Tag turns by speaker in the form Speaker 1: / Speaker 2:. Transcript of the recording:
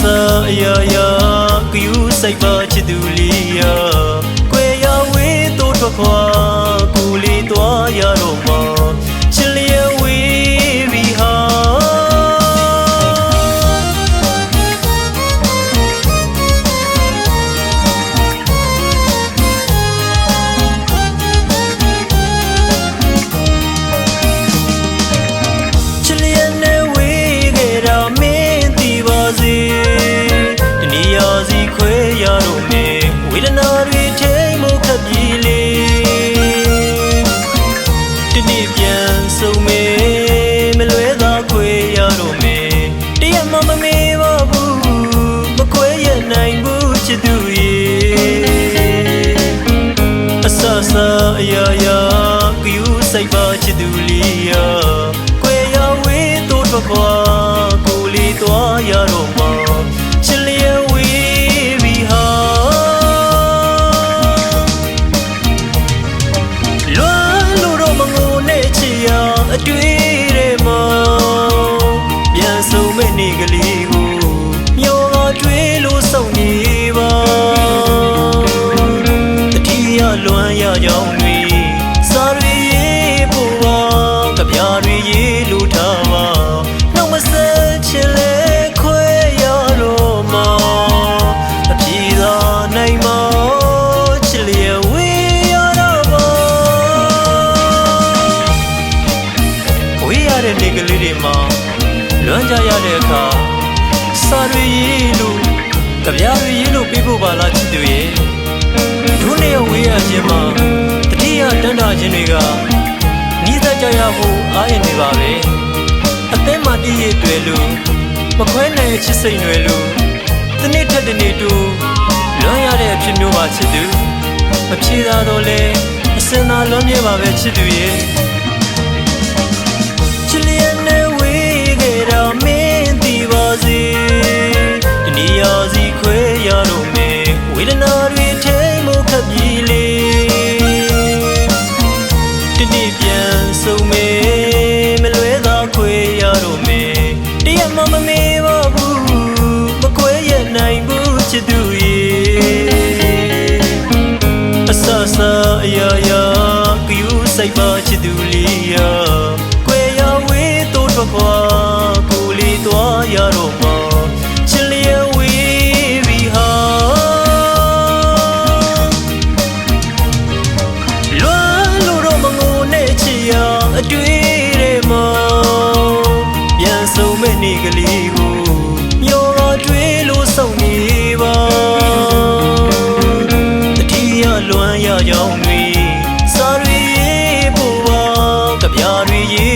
Speaker 1: ဆာအယာယာကယူစိတ်ပါချစ်သူလီယာကွေရဝေးတို့ထွက်ခွာ အရာရာကယူစိတ်ပါချစ်သူလေးရကွယ်ရဝေးတို့ထွက်ခွာ မ်းကြရတဲ့အခါစာရီရေးလို့ကြပြားတွေရေးလို့ပြဖို့ပါလားချစ်သူရဲ့ဒုနေဝေးရခြင်းမှာတတိယတန်းတာခြင်းတွေကနီးစပ်ကြရဖို့အားရနေပါပဲအသင်းမှာတည်ရတွေ့လို့မခွဲနိုင်တဲ့ချစ်စိတ်တွေလို့တနေ့ထက်တနေ့တူလွမ်းရတဲ့အဖြစ်မျိုးပါချစ်သူမဖြေသာတော့လဲအစင်သာလွမ်းမြေပါပဲချစ်သူရဲ့ စေတနည်းအားစီခွဲရတော့မင်းဝေဒနာတွေထိမ်မှုခပ်ပြီးလေတနေ့ပြန်ဆုံးမေမလွဲသာခွဲရတော့မင်းတရမမမေးပါဘူးမခွဲရနိုင်ဘူးချစ်သူရဲ့အဆဆအရာရာကယူစိတ်ပါ သွားရတော့မှာချစ်လျက်ဝေးပြီဟာလွမ်းလို့တော့မငိုနဲ့ချစ်ရအတွေ့တဲ့မှာပြန်ဆုံးမဲ့နေကလေးကိုမျောကတွေ့လို့စောင့်နေပါတတိယလွမ်းရကြောင်းတွေစာရီရေးဖို့ပါကြပြားတွေရေးလို့